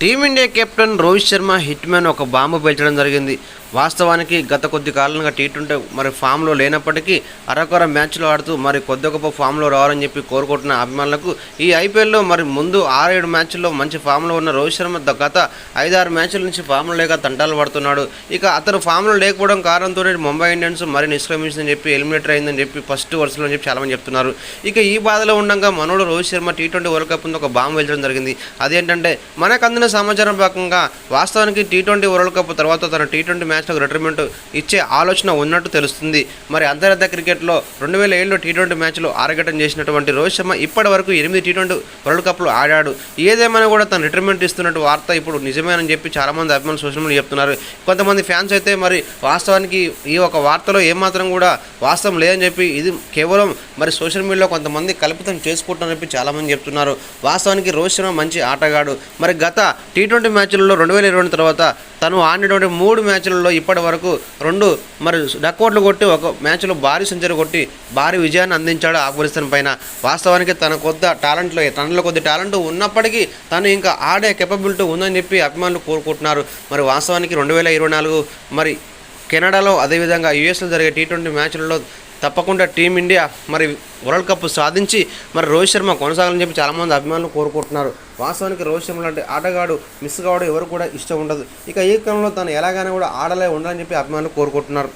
Team India captain Rohit Sharma hitman ఒక bomb పేల్చడం జరిగింది. వాస్తవానికి గత కొద్ది కాలంగా టీ ట్వంటీ మరి ఫామ్లో లేనప్పటికీ అరకొర మ్యాచ్లు ఆడుతూ మరి కొద్ది గొప్ప ఫామ్లో రావాలని చెప్పి కోరుకుంటున్న అభిమానులకు ఈ ఐపీఎల్లో మరి ముందు ఆరేడు మ్యాచ్ల్లో మంచి ఫామ్లో ఉన్న రోహిత్ శర్మ గత ఐదారు మ్యాచ్ల నుంచి ఫామ్లో లేక తంటాలు పడుతున్నాడు. ఇక అతను ఫామ్లో లేకపోవడం కారణంతో ముంబై ఇండియన్స్ మరి నిష్క్రమించిందని చెప్పి ఎలిమినేటర్ అయిందని చెప్పి ఫస్ట్ వరుసలో అని చెప్పి చాలామంది చెప్తున్నారు. ఇక ఈ బాధలో ఉండగా మనోడు Rohit Sharma T twenty world cup ఒక బాంబు వెళ్ళడం జరిగింది. అదేంటంటే మనకు అందిన సమాచారం ప్రకారంగా వాస్తవానికి టీ ట్వంటీ వరల్డ్ కప్ తర్వాత తన టీ ట్వంటీ మ్యాచ్లకు రిటైర్మెంట్ ఇచ్చే ఆలోచన ఉన్నట్టు తెలుస్తుంది. మరి అంతర్జాతీయ క్రికెట్లో రెండు వేల ఏడులో టీ ట్వంటీ మ్యాచ్లో ఆరగటం చేసినటువంటి రోహిత్ శర్మ ఇప్పటి వరకు ఎనిమిది టీ ట్వంటీ వరల్డ్ కప్లో ఆడాడు. ఏదేమైనా కూడా తను రిటైర్మెంట్ ఇస్తున్నట్టు వార్త ఇప్పుడు నిజమేనని చెప్పి చాలామంది అభిమానులు సోషల్ మీడియా చెప్తున్నారు. కొంతమంది ఫ్యాన్స్ అయితే మరి వాస్తవానికి ఈ ఒక వార్తలో ఏమాత్రం కూడా వాస్తవం లేదని చెప్పి ఇది కేవలం మరి సోషల్ మీడియాలో కొంతమంది కల్పితం చేసుకుంటారని చెప్పి చాలామంది చెప్తున్నారు. వాస్తవానికి రోహిత్ శర్మ మంచి ఆటగాడు. మరి గత టీ ట్వంటీ మ్యాచ్లలో రెండు వేల ఇరవై తర్వాత తను ఆడినటువంటి మూడు మ్యాచ్లలో ఇప్పటి వరకు రెండు మరి డక్కోట్లు కొట్టి ఒక మ్యాచ్లో భారీ సెంచరీ కొట్టి భారీ విజయాన్ని అందించాడు ఆఫ్ఘనిస్తాన్ పైన. వాస్తవానికి తన కొద్ది టాలెంట్లో తనలో కొద్ది టాలెంట్ ఉన్నప్పటికీ తను ఇంకా ఆడే కెపబిలిటీ ఉందని చెప్పి అభిమానులు కోరుకుంటున్నారు. మరి వాస్తవానికి రెండు వేల ఇరవై నాలుగు మరి కెనడాలో అదేవిధంగా యుఎస్లో జరిగే టీ ట్వంటీ మ్యాచ్లలో తప్పకుండా టీమిండియా మరి వరల్డ్ కప్ సాధించి మరి రోహిత్ శర్మ కొనసాగాలని చెప్పి చాలామంది అభిమానులు కోరుకుంటున్నారు. వాస్తవానికి రోహిత్ శర్మ లాంటి ఆటగాడు మిస్ కావడం ఎవరు కూడా ఇష్టం ఉండదు. ఇక ఈ క్రమంలో తను ఎలాగైనా కూడా ఆడలే ఉండాలని చెప్పి అభిమానులు కోరుకుంటున్నారు.